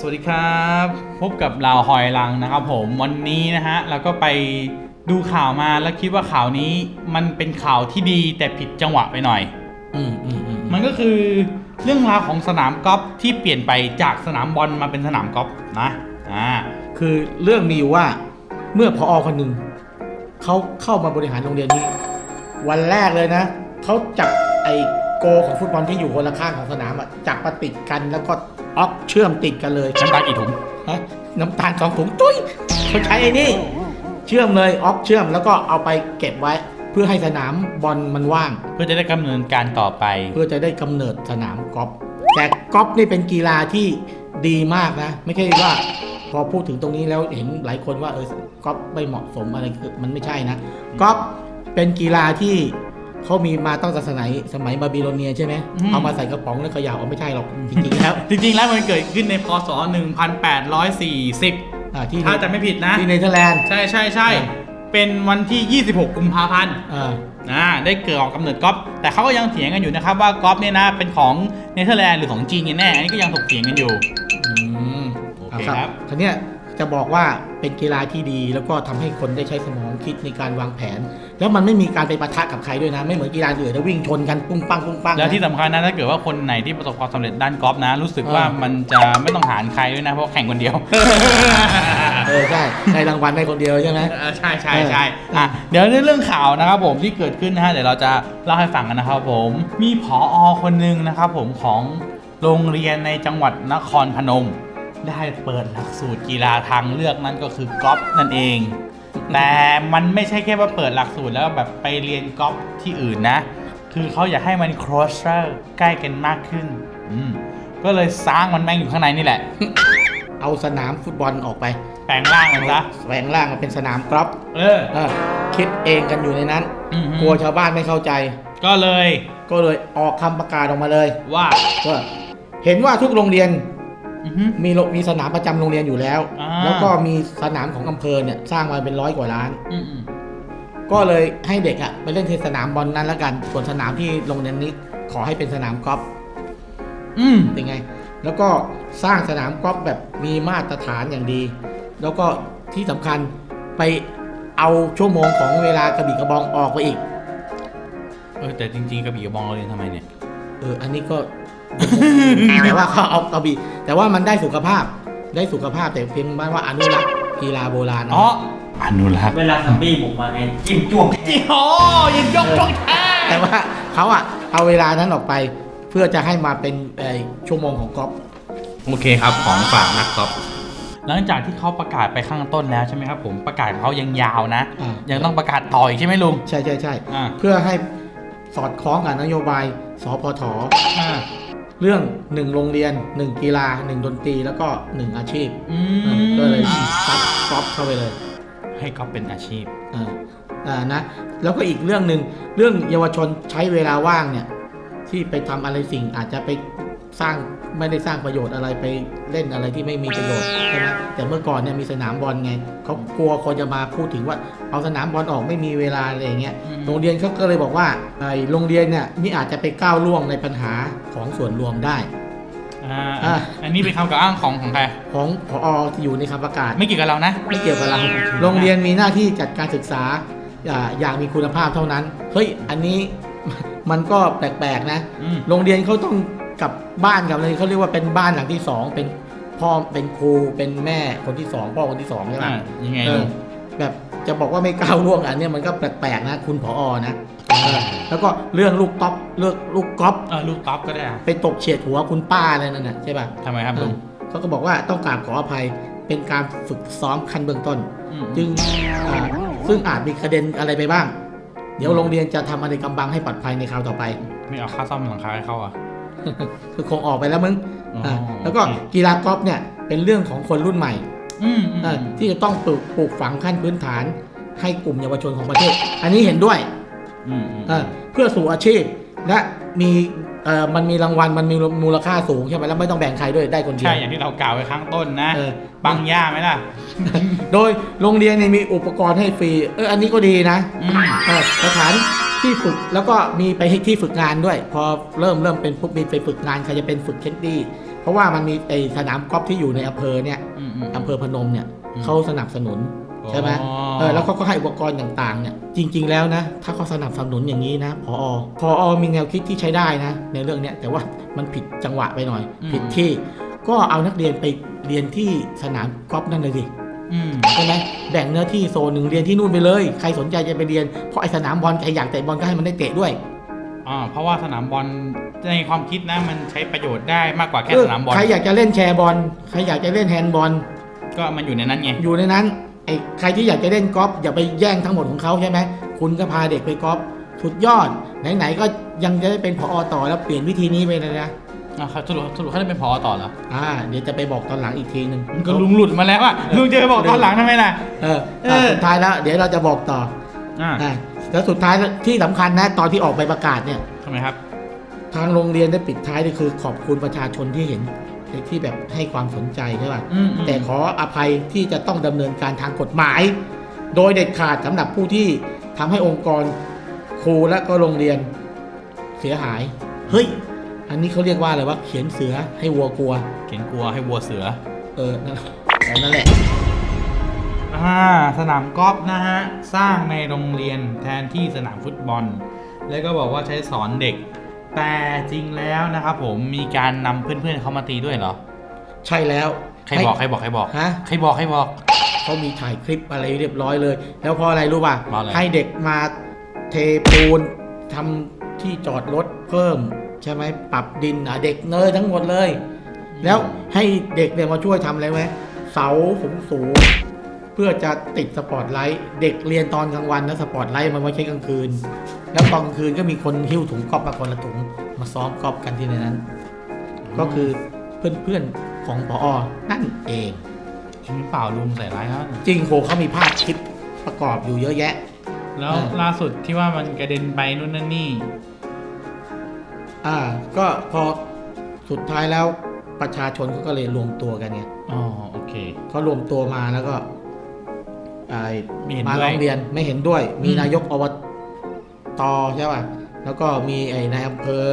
สวัสดีครับ พบกับเราหอยลังนะครับผมวันนี้นะฮะเราก็ไปดูข่าวมาแล้วคิดว่าข่าวนี้มันเป็นข่าวที่ดีแต่ผิดจังหวะไปหน่อย อืมอืมอืมมันก็คือเรื่องราวของสนามกอล์ฟที่เปลี่ยนไปจากสนามบอลมาเป็นสนามกอล์ฟนะอ่าคือเรื่องมีอยู่ว่าเมื่อพอคนหนึ่งเขาเข้ามาบริหารโรงเรียนนี้ วันแรกเลยนะเขาจับไอ้โกของฟุตบอลที่อยู่คนละข้างของสนามอะจับมาติดกันแล้วก็ ออกเชื่อมติดกันเลยน้ำตาลกี่ถุงฮะน้ำตาลสองถุงตุ้ยเขาใช้ไอ้นี่เชื่อมเลยออกเชื่อมแล้วก็เอาไปเก็บไว้ เพื่อให้สนามบอลมันว่าง เพื่อจะได้กำเนิดการต่อไป เพื่อจะได้กำเนิดสนามกอล์ฟแต่กอล์ฟนี่เป็นกีฬาที่ดีมากนะ ไม่ใช่ว่าพอพูดถึงตรงนี้แล้วเห็นหลายคนว่าเออกอล์ฟไม่เหมาะสมอะไรคือมันไม่ใช่นะกอล์ฟเป็นกีฬาที่ เขามีมาตั้งแต่สมัยสมัยบาบิโลเนียใช่ไหมอืม เอามาใส่กระป๋องแล้วเขย่าเอาไม่ใช่หรอกจริงๆแล้วจริงๆ แล้วมันเกิดขึ้นในพศ 1840 อ่าที่ถ้าจะไม่ผิดนะ ที่เนเธอร์แลนด์ ใช่ใช่ใช่อ่า เป็นวันที่ 26 กุมภาพันธ์อ่า อ่าได้เกิดออกกำเนิดกอล์ฟแต่เขาก็ยังเถียงกันอยู่นะครับว่ากอล์ฟเนี่ยนะเป็นของเนเธอร์แลนด์หรือของจีนกันแน่ อันนี้ก็ยังถกเถียงกันอยู่ อืมโอเคครับ ทีเนี้ย จะบอกว่าเป็นกีฬาที่ดี แล้วก็ทำให้คนได้ใช้สมองคิดในการวางแผน แล้วมันไม่มีการไปปะทะกับใครด้วยนะ ไม่เหมือนกีฬาอื่นแล้ววิ่งชนกันปุ้งปังปุ้งปังแล้วที่นะสำคัญนะถ้าเกิดว่าคนไหนที่ประสบความสำเร็จด้านกอล์ฟนะ รู้สึกว่าอ่ามัมันจะไม่ต้องหารใครด้วยนะเพราะแข่งคนเดียวเออใช่ได้รางวัลได้คนเดียวใช่ไหมเออใช่ใช่เออใช่อะเดี๋ยวเรื่องข่าวนะครับผมที่เกิดขึ้นนะฮะเดี๋ยวเราจะเล่าให้ฟังกันนะครับผมมีผอคนหนึ่งนะครับผมของโรงเรียนในจังหวัดนครพนม ได้เปิดหลักสูตรกีฬาทางเลือกนั่นก็คือกอล์ฟนั่นเอง แต่มันไม่ใช่แค่ว่าเปิดหลักสูตรแล้วแบบไปเรียนกอล์ฟที่อื่นนะ คือเขาอยากให้มัน crosser ใกล้กันมากขึ้น อืมก็เลยสร้างมันแม่งอยู่ข้างในนี่แหละ เอาสนามฟุตบอลออกไป แปลงร่างมันซะแหวงล่างมาเป็นสนามกอล์ฟเออ เออคิดเองกันอยู่ในนั้น อือฮึกลัวชาวบ้านไม่เข้าใจ ก็เลยก็เลยออกคำประกาศออกมาเลยว่าว่าเห็นว่าทุกโรงเรียน อือฮึ มีโรงมีสนามประจำโรงเรียนอยู่แล้ว อ่า แล้วก็มีสนามของอำเภอเนี่ยสร้างมาเป็นร้อยกว่าล้าน อืมอืมก็เลยให้เด็กอะไปเล่นที่สนามบอลนั้นแล้วกัน ส่วนสนามที่โรงเรียนนี้ขอให้เป็นสนามกอล์ฟอืมเป็นไง แล้วก็สร้างสนามกอล์ฟแบบมีมาตรฐานอย่างดี แล้วก็ที่สำคัญไปเอาชั่วโมงของเวลากระบี่กระบองออกไปอีก เออแต่จริงๆกระบี่กระบองเราเรียนทำไมเนี่ย เออ อันนี้ก็ แต่ว่าเขาเอากระบี่แต่ว่ามันได้สุขภาพได้สุขภาพแต่เพียงว่าอนุรักษ์กีฬาโบราณเอาอ๋ออนุรักษ์เวลาซัมบี้บุกมาไงจิ้มจ้วงจีโอ้ยิงยกตรงแท้แต่ว่าเขาอะเอาเวลานั้นออกไป เพื่อจะให้มาเป็นเอ่อชั่วโมงของกอล์ฟโอเคครับของฝากนักกอล์ฟหลังจากที่เขาประกาศไปข้างต้นแล้วใช่ไหมครับผมประกาศของเขายังยาวนะอ่ายังต้องประกาศต่ออีกใช่ไหมลุง ใช่ใช่ใช่อ่าเพื่อให้ส อดคล้องกับนโยบายสพทอ่าเรื่องหนึ่งโรงเรียนหนึ่งกีฬาหนึ่งดนตรีแล้วก็หนึ่งอาชีพอือะมก็เลยซับกอล์ฟเข้าไปเลย ให้กอล์ฟเป็นอาชีพอ่าอ่านะแล้วก็อีกเรื่องหนึ่งเรื่องเยาวชนใช้เวลาว่างเนี่ยที่ไปทำอะไรสิ่งอาจจะไป สร้างไม่ได้สร้างประโยชน์อะไรไปเล่นอะไรที่ไม่มีประโยชน์ใช่ไหมแต่เมื่อก่อนเนี่ยมีสนามบอลไงเขากลัวคนจะมาพูดถึงว่าเอาสนามบอลออกไม่มีเวลาอะไรอย่างเงี้ยอืมโรงเรียนเขาก็เลยบอกว่าไอ้โรงเรียนเนี่ยนี่อาจจะไปก้าวล่วงในปัญหาของส่วนรวมได้อ่าอะอันนี้เป็นคำกล่าวอ้างของของใครของพอที่อยู่ในคำประกาศไม่เกี่ยวกับเรานะ ไม่เกี่ยวกับเราโรงเรียนมีหน้าที่จัดการศึกษาอย่าอย่างมีคุณภาพเท่านั้นเฮ้ยอันนี้มันก็แปลกๆนะอืมโรงเรียนเขาต้อง กลับบ้านกับอะไรเขาเรียกว่าเป็นบ้านหลังที่สองเป็นพ่อเป็นครูเป็นแม่คนที่สองพ่อคนที่สองใช่ไหมอ่ายังไงเอลุองแบบจะบอกว่าไม่ก้าวล่วงอันเนี้ยมันก็แปลกๆนะคุณผอนะเออแล้วก็เรื่องลูกก๊อฟเรื่องลูกก๊อฟเออลูกกอล์ฟก็ได้อะไปตกเฉียดหัวคุณป้าอะไรนั่นน่ะใช่ป่ะ ทำไมครับเอลุองเขาก็บอกว่าต้องกราบขออภัยเป็นการฝึกซ้อมขั้นเบื้องต้นมจึงอ่าซึ่งอาจมีกระเด็นอะไรไปบ้าง เดี๋ยวโรงเรียนจะทำอะไรกำบังให้ปลอดภัยในคราวต่อไป ไม่เอาค่าซ่อมหลังคาให้เขาอะ คือคงออกไปแล้วมึงอ๋ออ่าแล้วก็โอเคกีฬากอล์ฟเนี่ยเป็นเรื่องของคนรุ่นใหม่อืมอืมอ่าที่จะต้องปลูกปลูกฝังขั้นพื้นฐาน ให้กลุ่มเยาวชนของประเทศ อันนี้เห็นด้วยอืมอืมอ่าเพื่อสู่อาชีพและมีเอ่อมันมีรางวัลมันมีมูลค่าสูงใช่ไหมแล้วไม่ต้องแบ่งใครด้วยได้คนเดียใช่วอย่างที่เรากล่าวไว้ข้างต้นนะเออบังย่าไหมล่ะ โดยโรงเรียนเนี่ยมีอุปกรณ์ให้ฟรีเอออันนี้ก็ดีนะอืมเออสถาน ที่ฝึกแล้วก็มีไปให้ที่ฝึกงานด้วย พอเริ่มเริ่มเป็นปุ๊บมีไปฝึกงานใครจะเป็นฝึกเคนดี้พอราะว่ามันมีไอสนามกอล์ฟที่อยู่ในอำเภอเนี่ยอืมอืมอำเภอพนมเนี่ยอืมเขาสนับสนุนใช่ไหมอ๋อเออแล้วเขาก็ให้อุปกรณ์ต่างๆเนี่ยจริง ๆ แล้วนะ ถ้าเขาสนับสนุนอย่างนี้นะพอพอมีแนวคิดที่ใช้ได้นะ ในเรื่องเนี้ยแต่ว่ามันผิดจังหวะไปหน่อย ผิดที่ ก็เอานักเรียนไปเรียนที่สนามกอล์ฟนั่นเลยสิอืม ใช่ไหมแบ่งเนื้อที่โซนหนึ่งเรียนที่นู่นไปเลย ใครสนใจจะไปเรียน เพราะไอ้สนามบอลใครอยากเตะบอลก็ให้มันได้เตะด้วยอ่าเพราะว่าสนามบอลในความคิดนะมันใช้ประโยชน์ได้มากกว่าแค่เออสนามบอลใครอยากจะเล่นแชร์บอลใครอยากจะเล่นแฮนด์บอลก็มันอยู่ในนั้นไงอยู่ในนั้นไอ้ใครที่อยากจะเล่นกอล์ฟอย่าไปแย่งทั้งหมดของเขาใช่ไหมคุณก็พาเด็กไปกอล์ฟสุดยอด ไหนๆก็ยังจะได้เป็นพอต่อแล้วเปลี่ยนวิธีนี้ไปเลยนะ อ่าครับสรุปสรุปเขาได้เป็นพอต่อเหรออ่าเดี๋ยวจะไปบอกตอนหลังอีกทีหนึ่งมันก็ลุงหลุดมาแล้วอะลุงจะไปบอกตอนหลังทำไมล่ะเออสุดท้ายแล้ว เดี๋ยวเราจะบอกต่ออ่าแล้วสุดท้ายที่สำคัญนะตอนที่ออกใบประกาศเนี่ยทำไมครับ ทางโรงเรียนได้ปิดท้ายนี่คือขอบคุณประชาชนที่เห็นที่แบบให้ความสนใจใช่ป่ะแต่ขออภัยที่จะต้องดำเนินการทางกฎหมาย โดยเด็ดขาดสำหรับผู้ที่ทำให้องค์กรครูและก็โรงเรียนเสียหาย เฮ้ย อันนี้เขาเรียกว่าอะไรวะเขียนเสือให้วัวกลัว เขียนกลัวให้วัวเสือ เออนั่นแหละแต่นั่นแหละอ่าสนามกอล์ฟนะฮะ สร้างในโรงเรียนแทนที่สนามฟุตบอล แล้วก็บอกว่าใช้สอนเด็ก แต่จริงแล้วนะครับผมมีการนำเพื่อนๆเขามาตีด้วยเหรอ ใช่แล้ว ใครบอกใครบอกใครบอกฮะ ใครบอกใครบอก เขามีถ่ายคลิปอะไรเรียบร้อยเลย แล้วเพราะอะไรรู้ป่ะ เพราะอะไร ให้เด็กมาเทปูนทำที่จอดรถเพิ่ม ใช่ไหมปรับดินอะเด็กเนยทั้งหมดเลย แล้วให้เด็กเนี่ยมาช่วยทำอะไรไหมเสาสูงสูงๆเพื่อจะติดสปอตไลท์เด็กเรียนตอนกลางวันแล้วสปอตไลท์มันไว้ใช้กลางคืน แล้วตอนกลางคืนก็มีคนหิ้วถุงกอล์ฟมาคนละถุงมาซ้อมกอล์ฟกันที่ในนั้น ก็คือเพื่อนๆของปอนั่นเอง จริงหรือเปล่าลุงใส่ร้ายเขาจริงโหเขามีภาพคลิปประกอบอยู่เยอะแยะ แล้วเออล่าสุดที่ว่ามันกระเด็นไปนู่นนั่นนี่ อ่า ก็พอสุดท้ายแล้วประชาชนเขาก็เลยรวมตัวกันไงอ๋อโอเคเขารวมตัวมาแล้วก็ไอ้ไม่เห็นมาด้วยร้องเรียนไม่เห็นด้วย มีอืมนายกอบตใช่ป่ะแล้วก็มีไอ้นายอำเภอ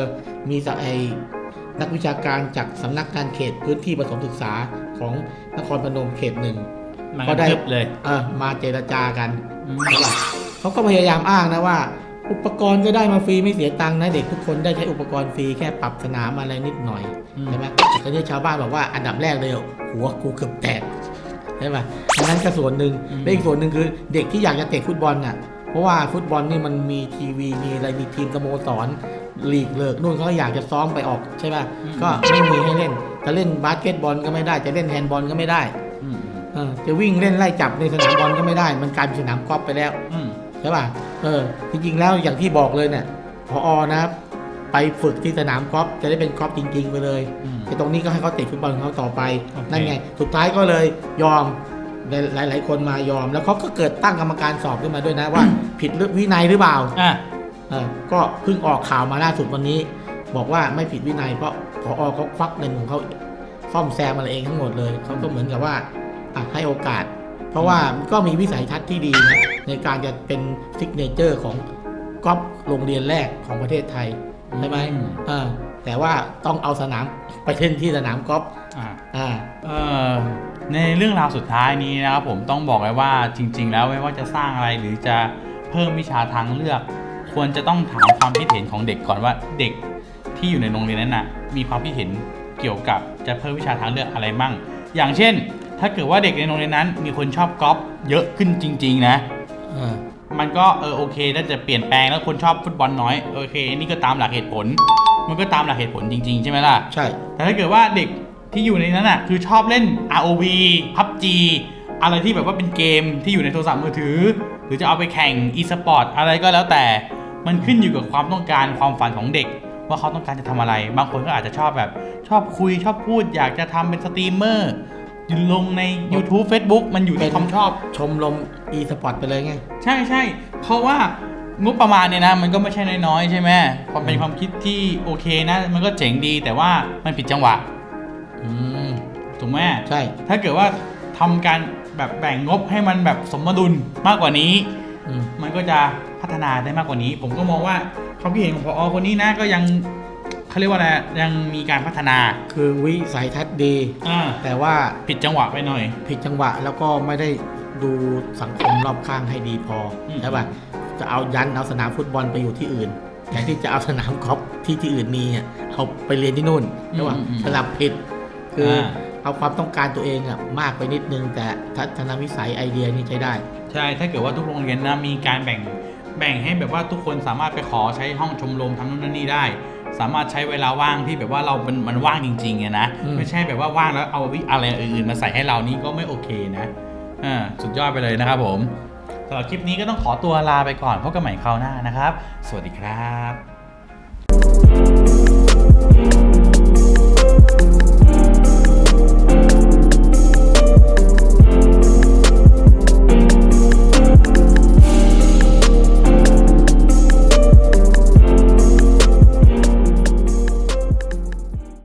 มีสะไอ้นักวิชาการจากสำนักงานเขตพื้นที่ประถมศึกษาของนครพนมเขตหนึ่งมันก็ก็ได้ได้เลยเออมาเจรจากันอืมใช่ป่ะเขาก็พยายามอ้างนะว่า อุปกรณ์ก็ได้มาฟรีไม่เสียตังค์นะเด็กทุกคนได้ใช้อุปกรณ์ฟรีแค่ปรับสนามอะไรนิดหน่อยอืมใช่ไหมแต่ก็เนี่ยชาวบ้านบอกว่าอันดับแรกเลยหัวกูเกือบแตกใช่ไหมอันนั้นก็ส่วนหนึ่งและอีกส่วนหนึ่งคือเด็กที่อยากจะเตะฟุตบอลน่ะเพราะว่าฟุตบอลนี่มันมีทีวีมีอะไรมีทีมสโมสรลีกเลิกนู่นเขาก็อยากจะซ้อมไปออกใช่ป่ะก็ไม่มีให้เล่นจะเล่นบาสเกตบอลก็ไม่ได้ จะเล่นแฮนด์บอลก็ไม่ได้อืมเออจะวิ่งเล่นไล่จับในสนามบอลก็ไม่ได้ มันกลายเป็นสนามกอล์ฟไปแล้วอืมใช่ป่ะ เออจริงๆแล้วอย่างที่บอกเลยเนี่ยพออนะไปฝึกที่สนามกอล์ฟจะได้เป็นกอล์ฟจริง ๆ ไปเลยอืมไอ้ตรงนี้ก็ให้เขาเตะฟุตบอลของเขาต่อไป โอเค นั่นไง สุดท้ายก็เลยยอมหลายๆคนมายอม แล้วเขาก็เกิดตั้งกรรมการสอบขึ้นมาด้วยนะว่า ผิดหรือวินัยหรือเปล่า อะ เออก็เพิ่งออกข่าวมาล่าสุดวันนี้ บอกว่าไม่ผิดวินัยเพราะพออเขาควักเงินของเขาซ่อมแซมอะไรเองทั้งหมดเลยเขาก็เหมือนกับว่าอะให้โอกาส เพราะว่าก็มีวิสัยทัศน์ที่ดีนะในการจะเป็นซิกเนเจอร์ของกอล์ฟโรงเรียนแรกของประเทศไทยใช่ไหมอืมเออแต่ว่าต้องเอาสนามไปเล่นที่สนามกอล์ฟอะอ่าเอ่อในเรื่องราวสุดท้ายนี้นะครับผมต้องบอกเลยว่าจริง ๆ แล้วไม่ว่าจะสร้างอะไรหรือจะเพิ่มวิชาทางเลือก ควรจะต้องถามความคิดเห็นของเด็กก่อนว่าเด็กที่อยู่ในโรงเรียนนั้นน่ะมีความคิดเห็นเกี่ยวกับจะเพิ่มวิชาทางเลือกอะไรบ้างอย่างเช่น ถ้าเกิดว่าเด็กในโรงเรียนนั้น มีคนชอบกอล์ฟเยอะขึ้นจริง ๆ นะ เออ มันก็เออโอเคน่าจะเปลี่ยนแปลงแล้วคนชอบฟุตบอลน้อยโอเคนี่ก็ตามหลักเหตุผล มันก็ตามหลักเหตุผลจริง ๆ ใช่ไหมล่ะ ใช่ แต่ถ้าเกิดว่าเด็กที่อยู่ในนั้นอะคือชอบเล่น ROV PUBG อะไรที่แบบว่าเป็นเกมที่อยู่ในโทรศัพท์มือถือ หรือจะเอาไปแข่ง e-sport อะไรก็แล้วแต่ มันขึ้นอยู่กับความต้องการความฝันของเด็ก ว่าเขาต้องการจะทำอะไร บางคนก็อาจจะชอบแบบ ชอบคุยชอบพูดอยากจะทำเป็นสตรีมเมอร์อยู่ ลงใน YouTube Facebook มันอยู่ที่ความชอบ ชมรม e สปอร์ตไปเลยไง ใช่ใช่เพราะว่างบประมาณเนี่ยนะ มันก็ไม่ใช่น้อยๆใช่ไหมความเป็นความคิดที่โอเคนะ มันก็เจ๋งดีแต่ว่ามันผิดจังหวะอืมถูกไหมใช่ ถ้าเกิดว่าทำการแบบแบ่งงบให้มันแบบสมดุลมากกว่านี้อืมมันก็จะพัฒนาได้มากกว่านี้ ผมก็มองว่าความคิดเห็นของพอคนนี้นะก็ยัง เขาเรียกว่าอะไรยังมีการพัฒนาคือวิสัยทัศน์ดี อ่าแต่ว่าผิดจังหวะไปหน่อย ผิดจังหวะแล้วก็ไม่ได้ดูสังคมรอบข้างให้ดีพออม ใช่ป่ะจะเอายันเอาสนามฟุตบอลไปอยู่ที่อื่นแทนที่จะเอาสนามกอล์ฟที่ที่อื่นมีอะเอาไปเรียนที่นู่นใช่ป่ะสลับผิด คืออา เอาความต้องการตัวเองอะมากไปนิดนึง แต่ทัศนวิสัยไอเดียนี่ใช้ได้ ใช่ ถ้าเกิดว่าทุกโรงเรียนนะมีการแบ่ง แบ่งให้แบบว่าทุกคนสามารถไปขอใช้ห้องชมรมทำนู่นนั่นนี่ได้ สามารถใช้เวลาว่างที่แบบว่าเรา มันมันว่างจริงๆไงนะ ไม่ใช่แบบว่าว่างแล้วเอาวิอะไรอื่นๆมาใส่ให้เรานี่ก็ไม่โอเคนะอ่าสุดยอดไปเลยนะครับผมสำหรับคลิปนี้ก็ต้องขอตัวลาไปก่อนพบกันใหม่คราวหน้านะครับ สวัสดีครับ